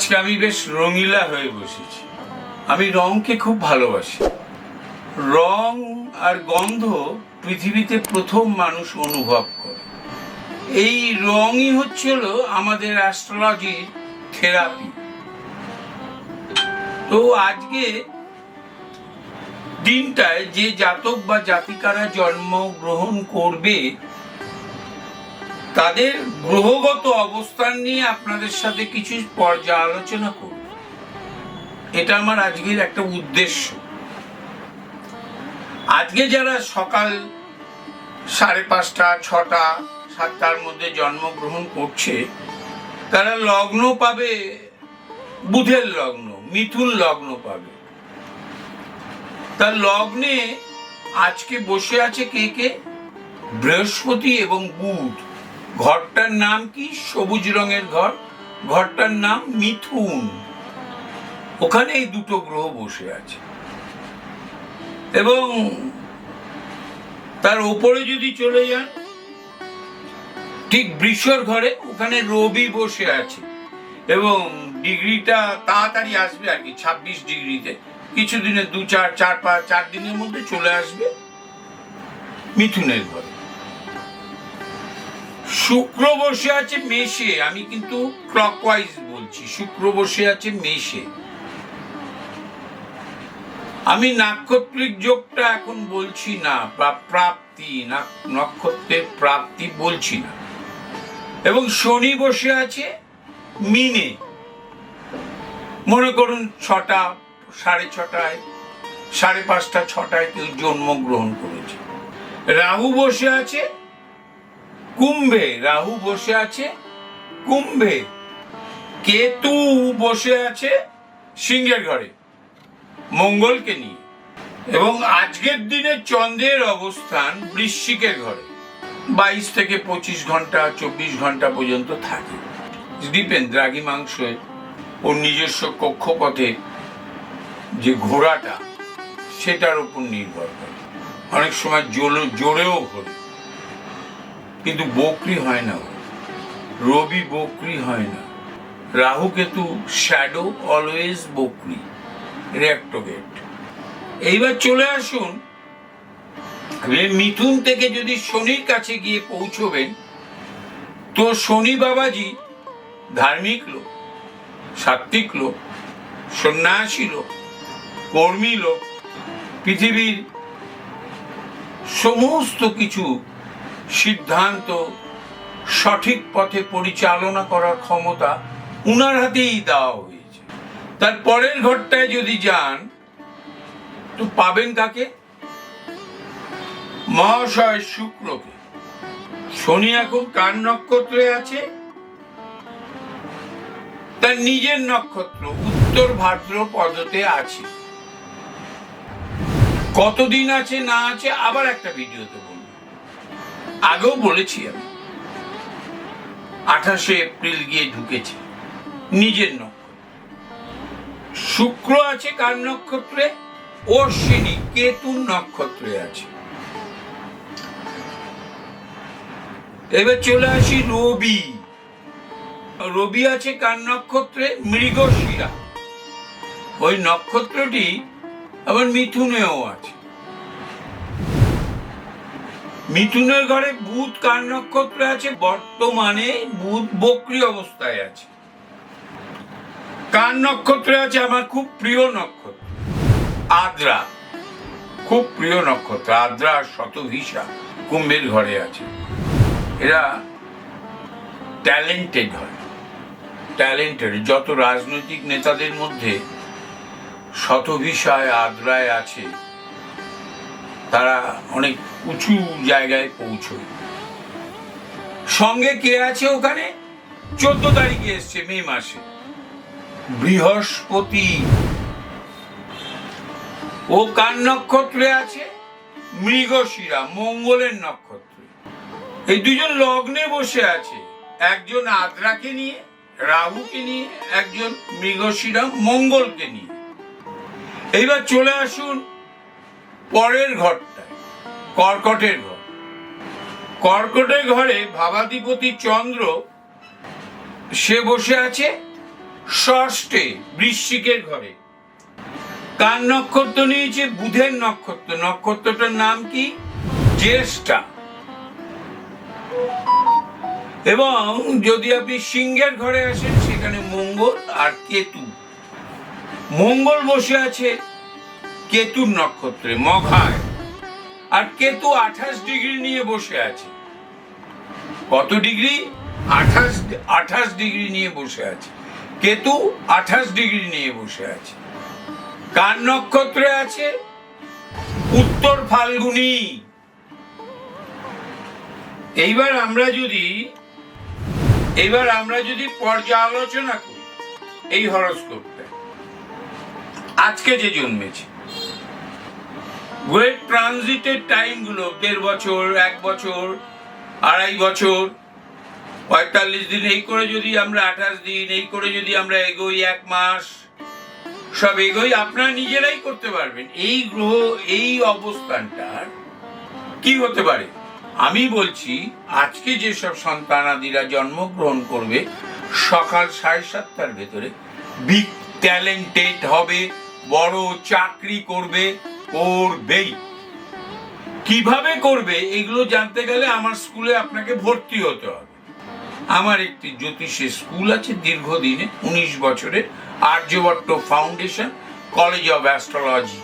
আজকে আমি বেশ রঙিলা হয়ে বসেছি। আমি রংকে খুব ভালোবাসি। রং আর গন্ধ পৃথিবীতে প্রথম মানুষ অনুভব করে। এই রঙই হচ্ছিল আমাদের অ্যাস্ট্রোলজির থেরাপি তো আজকে দিনটায় যে জাতক বা জাতিকারা জন্মগ্রহণ করবে তাদের গ্রহগত অবস্থান নিয়ে আপনাদের সাথে কিছু পর্যালোচনা করব। এটা আমার আজকের একটা উদ্দেশ্য। আজকে যারা সকাল সাড়ে পাঁচটা, ছটা, সাতটার মধ্যে জন্মগ্রহণ করছে, তারা লগ্ন পাবে, বুধের লগ্ন, মিথুন লগ্ন পাবে। তার লগ্নে আজকে বসে আছে কে কে? বৃহস্পতি এবং বুধ। ঘরটার নাম কি? সবুজ রঙের ঘর। ঘরটার নাম মিথুন। ওখানে এই দুটো গ্রহ বসে আছে। এবং তার উপরে যদি চলে যান, ঠিক বৃষর ঘরে ওখানে রবি বসে আছে। এবং ডিগ্রিটা তাড়াতাড়ি আসবে আর কি, ছাব্বিশ ডিগ্রিতে। কিছুদিনে দু, চার চার, পাঁচ, চার দিনের মধ্যে চলে আসবে মিথুনের ঘরে। শুক্র বসে আছে মেষে, আমি কিন্তু ক্লকওয়াইজ বলছি, শুক্র বসে আছে মেষে। আমি নাক্ষত্রিক যোগটা এখন বলছি না, বা প্রাপ্তি নক্ষত্রের প্রাপ্তি বলছি না। এবং শনি বসে আছে মিনে। মনে করুন ছটা, সাড়ে ছটায়, সাড়ে পাঁচটা, ছটায় কেউ জন্মগ্রহণ করেছে। রাহু বসে আছে কুম্ভে রাহু বসে আছে, কুম্ভে কেতু বসে আছে সিংহের ঘরে, মঙ্গলকে নিয়ে। এবং আজকের দিনে চন্দ্রের অবস্থান বৃশ্চিকের ঘরে, বাইশ থেকে পঁচিশ ঘণ্টা, চব্বিশ ঘণ্টা পর্যন্ত থাকে। ডিপেন্ড দ্রাগি মাংসের ওর নিজস্ব কক্ষপথে যে ঘোড়াটা, সেটার উপর নির্ভর করে। অনেক সময় জোরে জোরেও ঘোরে। কিন্তু বকরি হয় না। রবি বকরি হয় না। রাহু কেতু শ্যাডো অলওয়েজ বকরি। রেক্টোগেট। এইবার চলে আসুন মিথুন থেকে যদি শনির কাছে গিয়ে পৌঁছবেন, তো শনি বাবাজি ধার্মিক লোক সাত্বিক লোক, সন্ন্যাসী লোক, কর্মী লোক, পৃথিবীর সমস্ত কিছু সিদ্ধান্ত সঠিক পথে পরিচালনা করার ক্ষমতা উনার হাতেই দেওয়া হয়েছে। তার পরের ঘরটায় যদি যান, তো পাবেন কাকে? মহাশয় শুক্রকে। শনি এখন কার নক্ষত্রে আছে? তার নিজের নক্ষত্র উত্তর ভাদ্র পদতে আছে। কতদিন আছে না আছে আবার একটা বলব আগেও বলেছি আমি, আঠাশে এপ্রিল গিয়ে ঢুকেছে, নিজের শুক্র আছে কার নক্ষত্রে? অশ্বিনী, কেতুর নক্ষত্রে আছে। এবার চলে আসি রবি। রবি আছে কার নক্ষত্রে? মৃগশিরা। ওই নক্ষত্রটি আবার মিথুনেও আছে। মিথুনের ঘরে বুধ কার নক্ষত্রে আছে? বর্তমানে বুধ বক্রি অবস্থায় আছে। কার নক্ষত্রে আছে? আমার খুব প্রিয় নক্ষত্র। আদ্রা। খুব প্রিয় নক্ষত্র। আদ্রা আর শতভিসা কুম্ভের ঘরে আছে। এরা ট্যালেন্টেড হয়। ট্যালেন্টেড যত রাজনৈতিক নেতাদের মধ্যে শতভিসায়, আদ্রায় আছে তারা অনেক উঁচু জায়গায় পৌঁছয়। সঙ্গে কে আছে ওখানে? চোদ্দ তারিখে এসছে, মে মাসে। বৃহস্পতি। ও কার নক্ষত্রে আছে? মৃগশিরা, মঙ্গলের নক্ষত্রে। এই দুজন লগ্নে বসে আছে। একজন আদ্রাকে নিয়ে, রাহুকে নিয়ে, একজন মৃগশিরা মঙ্গলকে নিয়ে। এইবার চলে আসুন পরের ঘরটায়, কর্কটের ঘর। কর্কটের ঘরে ভাবাধিপতি চন্দ্র, সে বসে আছে ষষ্ঠে বৃশ্চিকের ঘরে। কার নক্ষত্র নিয়েছে? বুধের নক্ষত্র। নক্ষত্রটার নাম কি? জ্যেষ্ঠা। এবং যদি আপনি সিংহের ঘরে আসেন, সেখানে মঙ্গল আর কেতু। মঙ্গল বসে আছে কেতুর নক্ষত্রে, মঘায়। আর কেতু আঠাশ ডিগ্রি নিয়ে বসে আছে। কত ডিগ্রি? আঠাশ আঠাশ ডিগ্রি নিয়ে বসে আছে। কেতু আঠাশ ডিগ্রি নিয়ে বসে আছে। কার নক্ষত্রে আছে? উত্তর ফাল্গুনি। এইবার আমরা যদি, এইবার আমরা যদি পর্যালোচনা করি এই হরস্কোপটা। আজকে যে জন্মেছে গ্রেট ট্রানজিটের টাইমগুলো দেড় বছর, এক বছর, আড়াই বছর, পঁয়তাল্লিশ দিন, এই করে যদি আমরা আঠাশ দিন, এই করে যদি আমরা এগোই এক মাস, সব এগোই, আপনারা নিজেরাই করতে পারবেন। এই গ্রহ, এই অবস্থানটার কি হতে পারে? আমি বলছি, আজকে যেসব সন্তানাদিরা জন্মগ্রহণ করবে, সকাল সাড়ে সাতটার ভেতরে বিগ ট্যালেন্টেড হবে, বড় চাকরি করবে করবেই। কীভাবে করবে, এগুলো জানতে গেলে আমার স্কুলে আপনাকে ভর্তি হতে হবে। আমার একটি জ্যোতিষের স্কুল আছে দীর্ঘদিনে, উনিশ বছরের Aryabhatta foundation, college of astrology.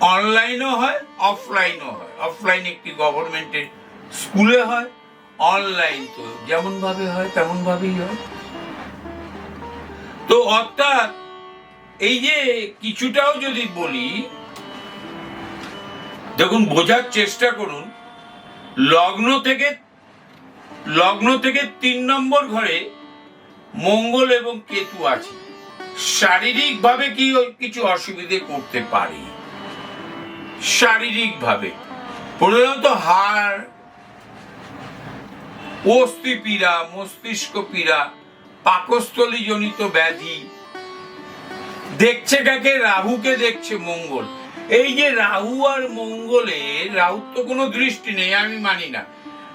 অনলাইনও হয়, অফলাইনও হয়। অফলাইন একটি গভর্নমেন্টের স্কুলে হয়, অনলাইন তো যেমন ভাবে হয় তেমন ভাবেই হয়। তো অর্থাৎ, এই যে কিছুটাও যদি বলি দেখুন, বোঝার চেষ্টা করুন। লগ্ন থেকে লগ্ন থেকে তিন নম্বর ঘরে মঙ্গল এবং কেতু আছে। শারীরিকভাবে কি কিছু অসুবিধে করতে পারে? শারীরিকভাবে। প্রধানত হাড় অস্থি পীড়া মস্তিষ্ক পীড়া পাকস্থলী জনিত ব্যাধি। দেখছে কাকে? রাহুকে দেখছে মঙ্গল। এই যে রাহু আর মঙ্গলে, রাহুর তো কোনো দৃষ্টি নেই, আমি মানি না।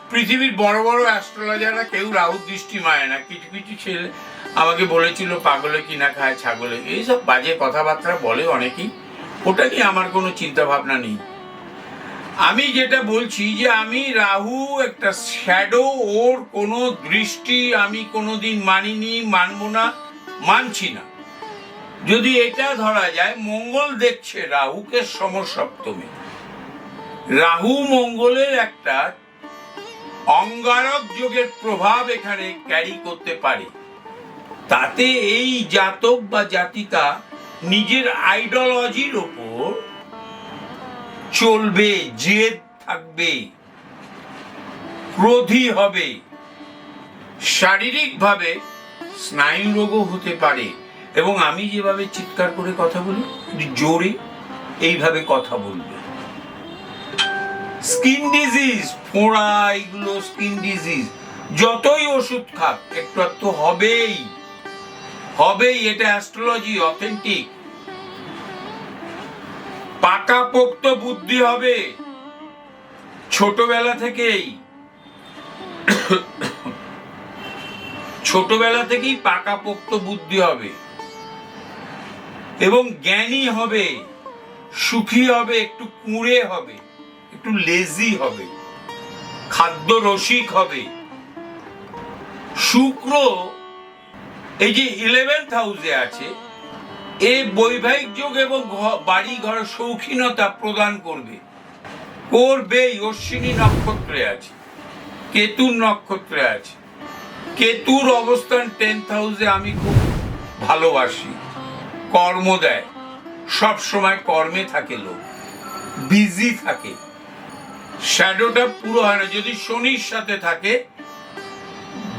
পৃথিবীর বড় বড় অ্যাস্ট্রোলজাররা কেউ রাহুর দৃষ্টি মানে না। কিছু কিছু ছেলে আমাকে বলেছিল, পাগলে কিনা খায়, ছাগলে। এইসব বাজে কথাবার্তা বলে অনেকেই। ওটা নিয়ে আমার কোনো চিন্তা ভাবনা নেই। আমি যেটা বলছি যে আমি রাহু একটা শ্যাডো, ওর কোনো দৃষ্টি আমি কোনো দিন মানিনি, মানবো না, মানছি না। যদি এটা ধরা যায়, মঙ্গল দেখছে রাহুকে সমসপ্তমে। রাহু মঙ্গলের একটা অঙ্গারক যোগের প্রভাব এখানে ক্যারি করতে পারে। তাতে এই জাতক বা জাতিকা নিজের আইডিওলজির ওপর চলবে, জেদ থাকবে, ক্রোধী হবে। শারীরিকভাবে স্নায়ু রোগও হতে পারে। এবং আমি যেভাবে চিৎকার করে কথা বলি জোরে এইভাবে কথা বলবে। স্কিন ডিজিজ ফোড়া এগুলো স্কিন ডিজিজ, যতই ওষুধ খাক, একটু একটু হবেই। হবেই, এটা অ্যাস্ট্রোলজি অথেন্টিক। পাকা পোক্ত বুদ্ধি হবে। ছোটবেলা থেকেই। ছোটবেলা থেকেই পাকা পোক্ত বুদ্ধি হবে। এবং জ্ঞানী হবে, সুখী হবে, একটু কুঁড়ে হবে, একটু লেজি হবে, খাদ্য রসিক হবে। শুক্র এই যে ইলেভেন্থ হাউসে আছে, এ বৈবাহিক যোগ এবং বাড়ি ঘর শৌখিনতা প্রদান করবে। করবেই অশ্বিনী নক্ষত্রে আছে, কেতুর নক্ষত্রে আছে। কেতুর অবস্থান টেন্থ হাউসে আমি খুব ভালোবাসি। কর্ম দেয়। সব সময় কর্মে থাকে লোক। বিজি থাকে। শ্যাডোটা পুরো হয় না। যদি শনির সাথে থাকে,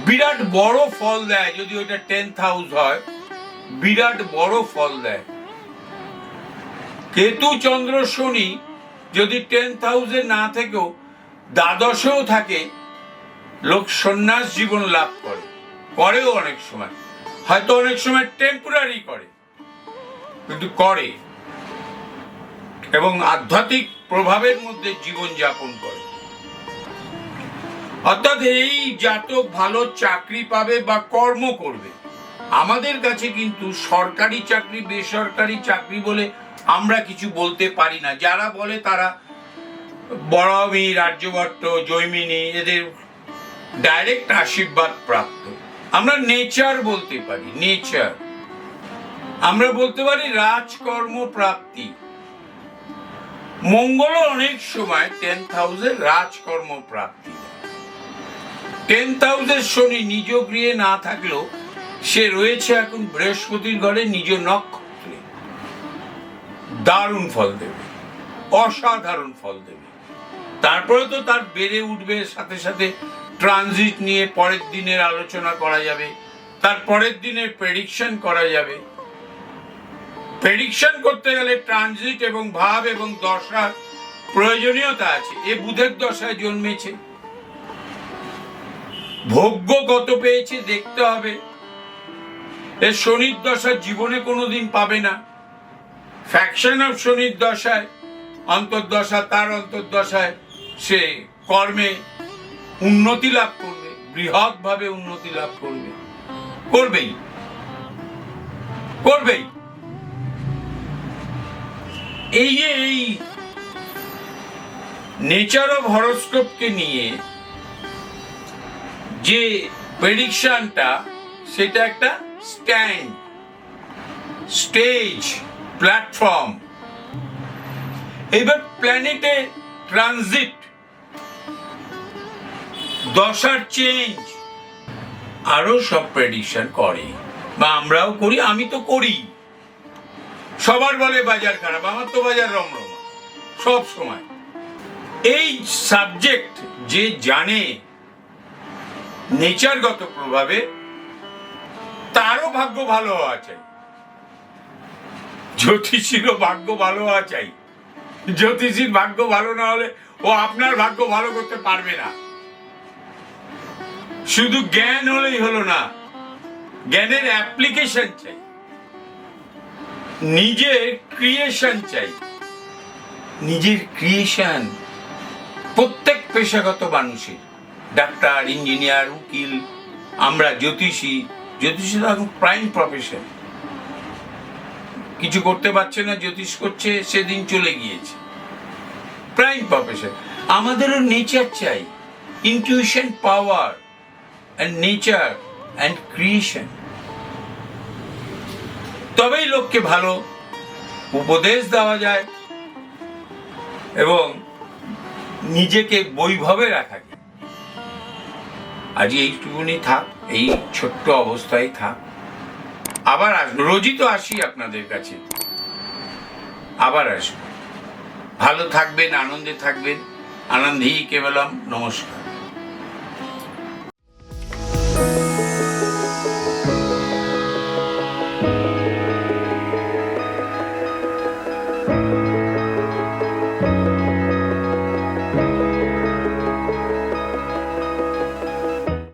বিরাট বড় ফল দেয়। যদি ওইটা টেন্থ হাউস হয়, বিরাট বড় ফল দেয়। কেতু, চন্দ্র, শনি যদি টেন্থ হাউসে না থেকেও দ্বাদশেও থাকে, লোক সন্ন্যাস জীবন লাভ করে। করেও অনেক সময়। হয়তো অনেক সময় টেম্পোরারি করে। কিন্তু করে। এবং আধ্যাত্মিক প্রভাবের মধ্যে জীবন যাপন করে। অর্থাৎ এই জাতক ভালো চাকরি পাবে বা কর্ম করবে। আমাদের কাছে কিন্তু সরকারি চাকরি, বেসরকারি চাকরি বলে আমরা কিছু বলতে পারি না। যারা বলে তারা বড়ামি রাজ্যভট্ট জৈমিনী, এদের ডাইরেক্ট আশীর্বাদ প্রাপ্ত। আমরা নেচার বলতে পারি নেচার আমরা বলতে পারি রাজকর্ম প্রাপ্তি। মঙ্গল অনেক সময় টেন থাউজেন্ড রাজকর্ম প্রাপ্তি। টেন থাউজেন্ড শনি নিজ গৃহে না থাকলেও সে রয়েছে এখন বৃহস্পতির ঘরে নিজ নক্ষত্রে। দারুণ ফল দেবে, অসাধারণ ফল দেবে। তারপরে তো তার বেড়ে উঠবে, সাথে সাথে ট্রানজিট নিয়ে পরের দিনের আলোচনা করা যাবে, তার পরের দিনের প্রেডিকশন করা যাবে। প্রেডিকশন করতে গেলে ট্রানজিট এবং ভাব এবং দশার প্রয়োজনীয়তা আছে। এ বুধের দশায় জন্মেছে। ভোগ্য কত পেয়েছে, দেখতে হবে। এ শনির দশা জীবনে কোনোদিন পাবে না। ফ্যাকশন অফ শনির দশায়, অন্তর্দশা তার অন্তর্দশায় সে কর্মে উন্নতি লাভ করবে বৃহৎ ভাবে উন্নতি লাভ করবে। করবেই। করবেই। এই যে এই নেচার অফ হরস্কোপকে নিয়ে যে প্রেডিকশনটা সেটা একটা স্ট্যান্ড স্টেজ প্ল্যাটফর্ম এবার প্ল্যানেটে ট্রানজিট দশার চেঞ্জ আরও সব প্রেডিকশন করে। বা আমরাও করি, আমি তো করি। সবার বলে বাজার খারাপ, আমার তো বাজার রমরমা, সব সময়। এই সাবজেক্ট যে জানে নেচারগত প্রভাবে, তারও ভাগ্য ভালো হওয়া চাই। জ্যোতিষীরও ভাগ্য ভালো হওয়া চাই। জ্যোতিষীর ভাগ্য ভালো না হলে ও আপনার ভাগ্য ভালো করতে পারবে না। শুধু জ্ঞান হলেই হলো না, জ্ঞানের অ্যাপ্লিকেশন চাই। নিজের ক্রিয়েশন চাই। নিজের ক্রিয়েশন প্রত্যেক পেশাগত মানুষের। ডাক্তার ইঞ্জিনিয়ার উকিল, আমরা জ্যোতিষী জ্যোতিষী তো প্রাইম প্রফেশন কিছু করতে পারছে না, জ্যোতিষ করছে, সেদিন চলে গিয়েছে। প্রাইম প্রফেশন আমাদেরও নেচার চাই। Intuition power and nature and creation তবেই লোককে ভালো উপদেশ দেওয়া যায় এবং নিজেকে বৈভবে রাখা যায়। আজ এইটুকুনি থাক, এই ছোট্ট অবস্থায় থাক। আবার আসব রোজই তো আসি আপনাদের কাছে। আবার আসব। ভালো থাকবেন, আনন্দে থাকবেন। আনন্দেই কেবলম নমস্কার।